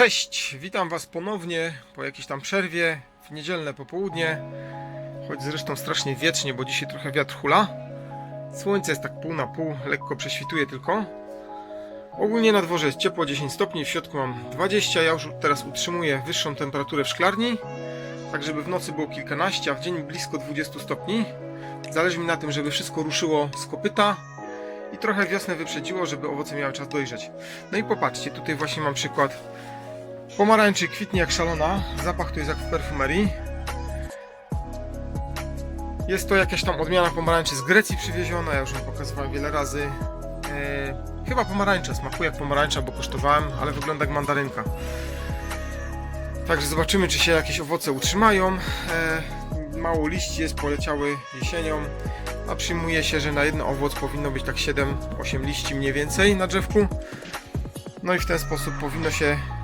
Cześć, witam Was ponownie po jakiejś tam przerwie w niedzielne popołudnie. Choć zresztą strasznie wiecznie, bo dzisiaj trochę wiatr hula. Słońce jest tak pół na pół, lekko prześwituje tylko. Ogólnie na dworze jest ciepło 10 stopni, w środku mam 20. Ja już teraz utrzymuję wyższą temperaturę w szklarni, tak żeby w nocy było kilkanaście, a w dzień blisko 20 stopni. Zależy mi na tym, żeby wszystko ruszyło z kopyta i trochę wiosnę wyprzedziło, żeby owoce miały czas dojrzeć. No i popatrzcie, tutaj właśnie mam przykład Pomarańczy kwitnie jak szalona. Zapach to jest jak w perfumerii. Jest to jakaś tam odmiana pomarańczy z Grecji przywieziona. Ja już ją pokazywałem wiele razy. Eee, chyba pomarańcza. Smakuje jak pomarańcza, bo kosztowałem, ale wygląda jak mandarynka. Także zobaczymy, czy się jakieś owoce utrzymają. Eee, mało liści jest, poleciały jesienią. A przyjmuje się, że na jeden owoc powinno być tak 7-8 liści mniej więcej na drzewku. No i w ten sposób powinno się e,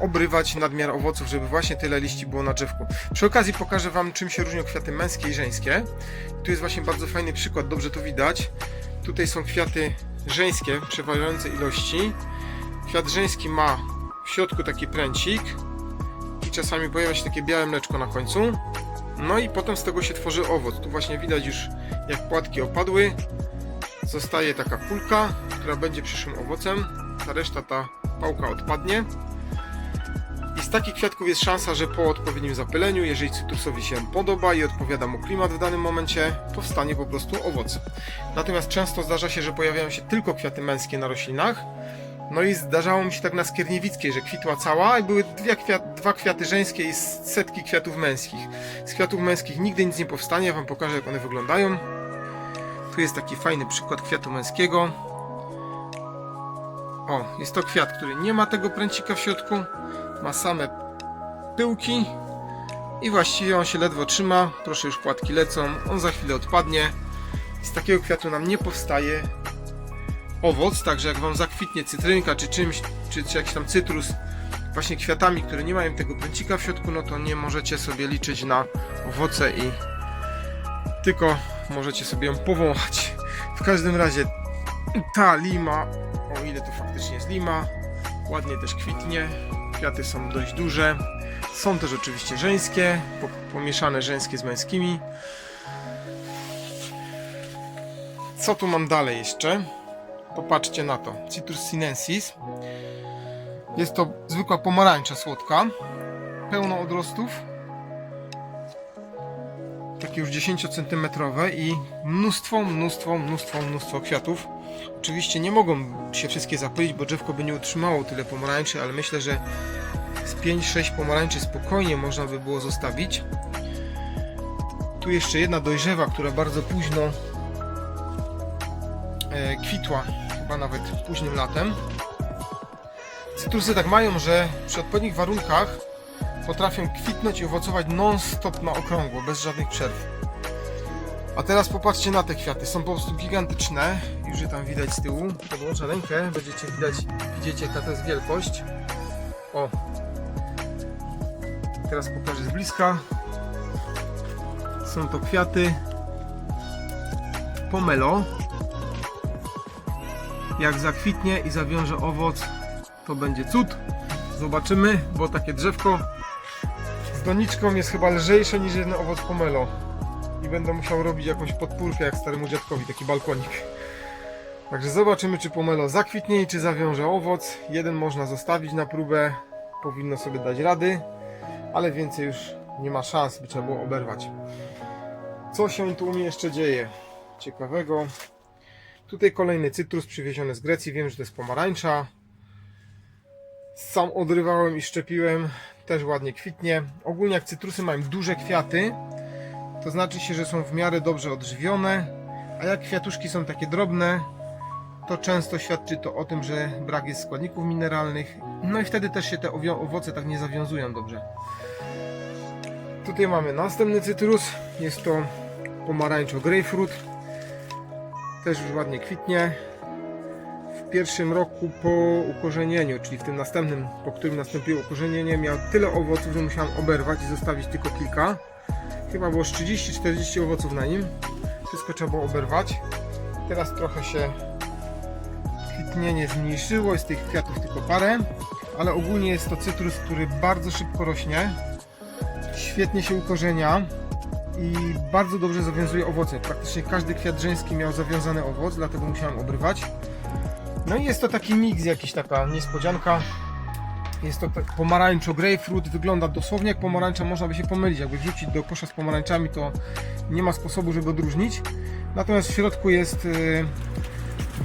obrywać nadmiar owoców, żeby właśnie tyle liści było na drzewku. Przy okazji pokażę Wam, czym się różnią kwiaty męskie i żeńskie. Tu jest właśnie bardzo fajny przykład, dobrze to widać. Tutaj są kwiaty żeńskie w ilości. Kwiat żeński ma w środku taki pręcik i czasami pojawia się takie białe mleczko na końcu. No i potem z tego się tworzy owoc. Tu właśnie widać już jak płatki opadły. Zostaje taka kulka, która będzie przyszłym owocem. Ta reszta, ta pałka odpadnie. I z takich kwiatków jest szansa, że po odpowiednim zapyleniu, jeżeli cytrusowi się podoba i odpowiada mu klimat w danym momencie, powstanie po prostu owoc. Natomiast często zdarza się, że pojawiają się tylko kwiaty męskie na roślinach. No i zdarzało mi się tak na Skierniewickiej, że kwitła cała i były kwiat, dwa kwiaty żeńskie i setki kwiatów męskich. Z kwiatów męskich nigdy nic nie powstanie, ja Wam pokażę jak one wyglądają. Tu jest taki fajny przykład kwiatu męskiego. O, jest to kwiat, który nie ma tego pręcika w środku ma same pyłki i właściwie on się ledwo trzyma. Proszę już płatki lecą, on za chwilę odpadnie. Z takiego kwiatu nam nie powstaje owoc, także jak wam zakwitnie cytrynka czy czymś, czy, czy jakiś tam cytrus właśnie kwiatami, które nie mają tego pręcika w środku, no to nie możecie sobie liczyć na owoce i tylko możecie sobie ją powąchać. W każdym razie ta lima, o ile to faktycznie jest lima, ładnie też kwitnie, kwiaty są dość duże. Są też oczywiście żeńskie, po, pomieszane żeńskie z męskimi. Co tu mam dalej jeszcze? Popatrzcie na to. Citrus sinensis. Jest to zwykła pomarańcza słodka, pełno odrostów. Takie już 10 cm i mnóstwo, mnóstwo, mnóstwo, mnóstwo kwiatów. Oczywiście nie mogą się wszystkie zapylić, bo drzewko by nie utrzymało tyle pomarańczy, ale myślę, że z 5-6 pomarańczy spokojnie można by było zostawić. Tu jeszcze jedna dojrzewa, która bardzo późno e, kwitła, chyba nawet późnym latem. Cytrusy tak mają, że przy odpowiednich warunkach potrafią kwitnąć i owocować non-stop na okrągło, bez żadnych przerw. A teraz popatrzcie na te kwiaty, są po prostu gigantyczne. Już je tam widać z tyłu. Podłączę rękę, będziecie widać, widzicie jaka to jest wielkość. O! Teraz pokażę z bliska. Są to kwiaty pomelo. Jak zakwitnie i zawiąże owoc, to będzie cud. Zobaczymy, bo takie drzewko z doniczką jest chyba lżejsze niż jeden owoc pomelo i będę musiał robić jakąś podpórkę jak staremu dziadkowi, taki balkonik. Także zobaczymy, czy pomelo zakwitnie i czy zawiąże owoc. Jeden można zostawić na próbę, powinno sobie dać rady, ale więcej już nie ma szans, by trzeba było oberwać. Co się tu u mnie jeszcze dzieje ciekawego? Tutaj kolejny cytrus przywieziony z Grecji. Wiem, że to jest pomarańcza. Sam odrywałem i szczepiłem. Też ładnie kwitnie. Ogólnie jak cytrusy mają duże kwiaty, to znaczy się, że są w miarę dobrze odżywione, a jak kwiatuszki są takie drobne, to często świadczy to o tym, że brak jest składników mineralnych, no i wtedy też się te owoce tak nie zawiązują dobrze. Tutaj mamy następny cytrus, jest to pomarańczo grapefruit, też już ładnie kwitnie. W pierwszym roku po ukorzenieniu, czyli w tym następnym, po którym nastąpiło ukorzenienie, miał tyle owoców, że musiałem oberwać i zostawić tylko kilka chyba było z 30-40 owoców na nim. Wszystko trzeba było oberwać. Teraz trochę się kwitnienie zmniejszyło, jest tych kwiatów tylko parę. ale ogólnie jest to cytrus, który bardzo szybko rośnie, świetnie się ukorzenia i bardzo dobrze zawiązuje owoce. Praktycznie każdy kwiat żeński miał zawiązany owoc, dlatego musiałem obrywać. No i jest to taki miks, jakiś taka niespodzianka. Jest to tak pomarańczo grapefruit, wygląda dosłownie jak pomarańcza, można by się pomylić, jakby wrzucić do kosza z pomarańczami, to nie ma sposobu, żeby odróżnić. Natomiast w środku jest y,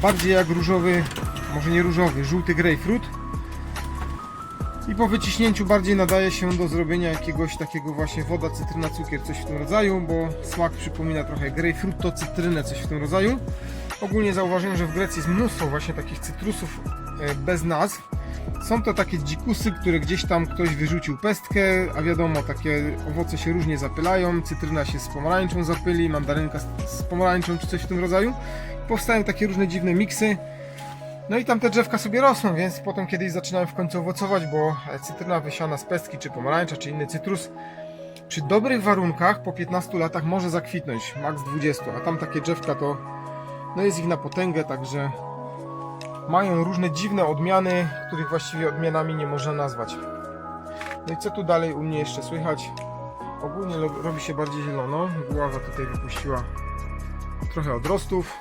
bardziej jak różowy, może nie różowy, żółty grapefruit. I po wyciśnięciu bardziej nadaje się do zrobienia jakiegoś takiego właśnie woda, cytryna, cukier, coś w tym rodzaju, bo smak przypomina trochę grapefruit, cytrynę, coś w tym rodzaju. Ogólnie zauważyłem, że w Grecji jest mnóstwo właśnie takich cytrusów e, bez nazw. Są to takie dzikusy, które gdzieś tam ktoś wyrzucił pestkę, a wiadomo, takie owoce się różnie zapylają, cytryna się z pomarańczą zapyli, mandarynka z- pomarańczą czy coś w tym rodzaju. Powstają takie różne dziwne miksy. No i tam te drzewka sobie rosną, więc potem kiedyś zaczynają w końcu owocować, bo cytryna wysiana z pestki, czy pomarańcza, czy inny cytrus przy dobrych warunkach po 15 latach może zakwitnąć, maks 20, a tam takie drzewka to no jest ich na potęgę, także mają różne dziwne odmiany, których właściwie odmianami nie można nazwać. No i co tu dalej u mnie jeszcze słychać? Ogólnie robi się bardziej zielono. Gława tutaj wypuściła trochę odrostów.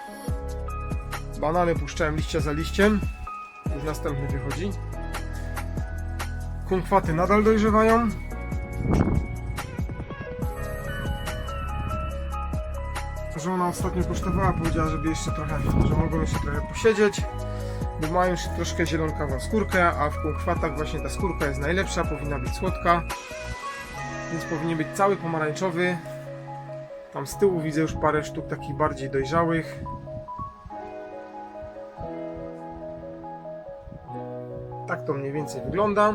Banany puszczałem liścia za liściem. Już następny wychodzi. Kunkwaty nadal dojrzewają. Żona ostatnio kosztowała, powiedziała, żeby jeszcze trochę, że mogą jeszcze trochę posiedzieć, bo mają już troszkę zielonkawą skórkę, a w kunkwatach właśnie ta skórka jest najlepsza, powinna być słodka, więc powinien być cały pomarańczowy. Tam z tyłu widzę już parę sztuk takich bardziej dojrzałych. Tak to mniej więcej wygląda.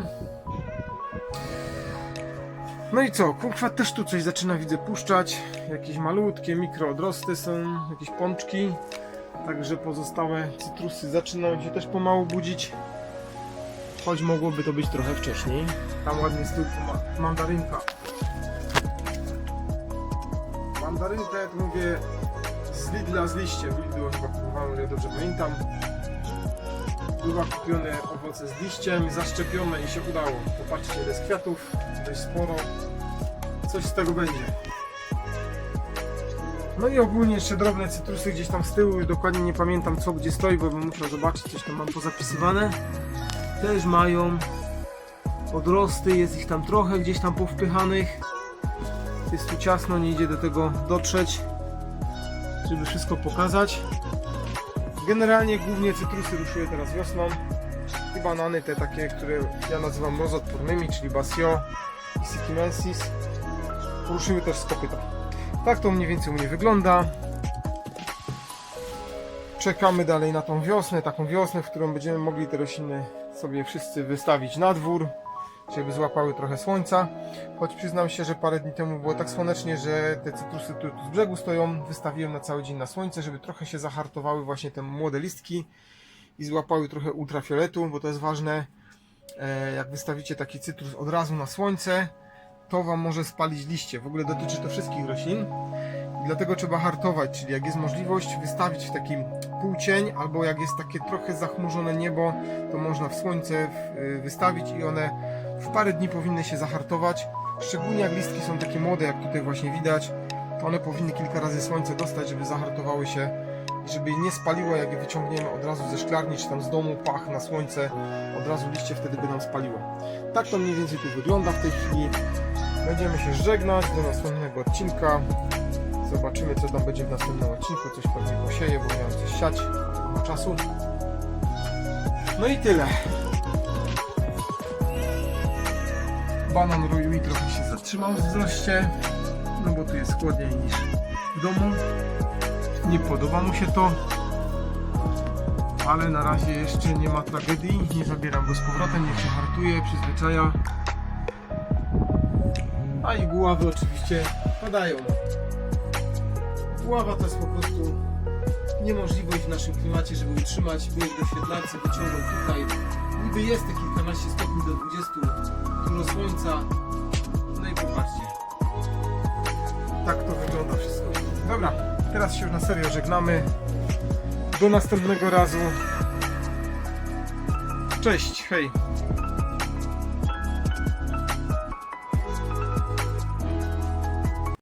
No i co? Kunkwat też tu coś zaczyna widzę puszczać. Jakieś malutkie mikroodrosty są, jakieś pączki. Także pozostałe cytrusy zaczynają się też pomału budzić. Choć mogłoby to być trochę wcześniej. Tam ładnie tyłu ma mandarynka. Mandarynkę, jak mówię, z Lidla z liście. W Lidlu chyba kupowałem, ile dobrze pamiętam. Była kupione owoce z liściem, zaszczepione i się udało. Popatrzcie ile jest kwiatów, dość sporo. Coś z tego będzie. No i ogólnie jeszcze drobne cytrusy gdzieś tam z tyłu, dokładnie nie pamiętam co gdzie stoi, bo bym musiał zobaczyć, coś tam mam pozapisywane. Też mają odrosty, jest ich tam trochę gdzieś tam powpychanych. Jest tu ciasno, nie idzie do tego dotrzeć, żeby wszystko pokazać. Generalnie głównie cytrusy ruszyły teraz wiosną i banany te takie, które ja nazywam mrozodpornymi, czyli Basio i Sikimensis ruszyły też z kopyta. Tak to mniej więcej u mnie wygląda. Czekamy dalej na tą wiosnę, taką wiosnę, w którą będziemy mogli te rośliny sobie wszyscy wystawić na dwór, żeby złapały trochę słońca. Choć przyznam się, że parę dni temu było tak słonecznie, że te cytrusy, które tu z brzegu stoją, wystawiłem na cały dzień na słońce, żeby trochę się zahartowały właśnie te młode listki i złapały trochę ultrafioletu, bo to jest ważne. E, Jak wystawicie taki cytrus od razu na słońce, to Wam może spalić liście. W ogóle dotyczy to wszystkich roślin. Dlatego trzeba hartować, czyli jak jest możliwość wystawić w takim półcień, albo jak jest takie trochę zachmurzone niebo, to można w słońce y, wystawić i one w parę dni powinny się zahartować. Szczególnie jak listki są takie młode, jak tutaj właśnie widać, to one powinny kilka razy słońce dostać, żeby zahartowały się i żeby je nie spaliło, jak je wyciągniemy od razu ze szklarni, czy tam z domu, pach na słońce, od razu liście wtedy by nam spaliło. Tak to mniej więcej tu wygląda w tej chwili. Będziemy się żegnać do następnego odcinka. Zobaczymy co tam będzie w następnym odcinku. Coś pewnie posieję, bo miałem coś siać. Nie ma czasu. No i tyle. Banan Rui trochę się zatrzymał w wzroście. No bo tu jest chłodniej niż w domu. Nie podoba mu się to. Ale na razie jeszcze nie ma tragedii. Nie zabieram go z powrotem, niech się hartuje, przyzwyczaja. A i buławy oczywiście padają. Buława to jest po prostu niemożliwość w naszym klimacie, żeby utrzymać bieg doświetlacy, wyciągnąć tutaj. Niby jest te kilkanaście stopni do 20, dużo słońca. No i popatrzcie. Tak to wygląda wszystko. Dobra, teraz się już na serio żegnamy. Do następnego razu. Cześć, hej.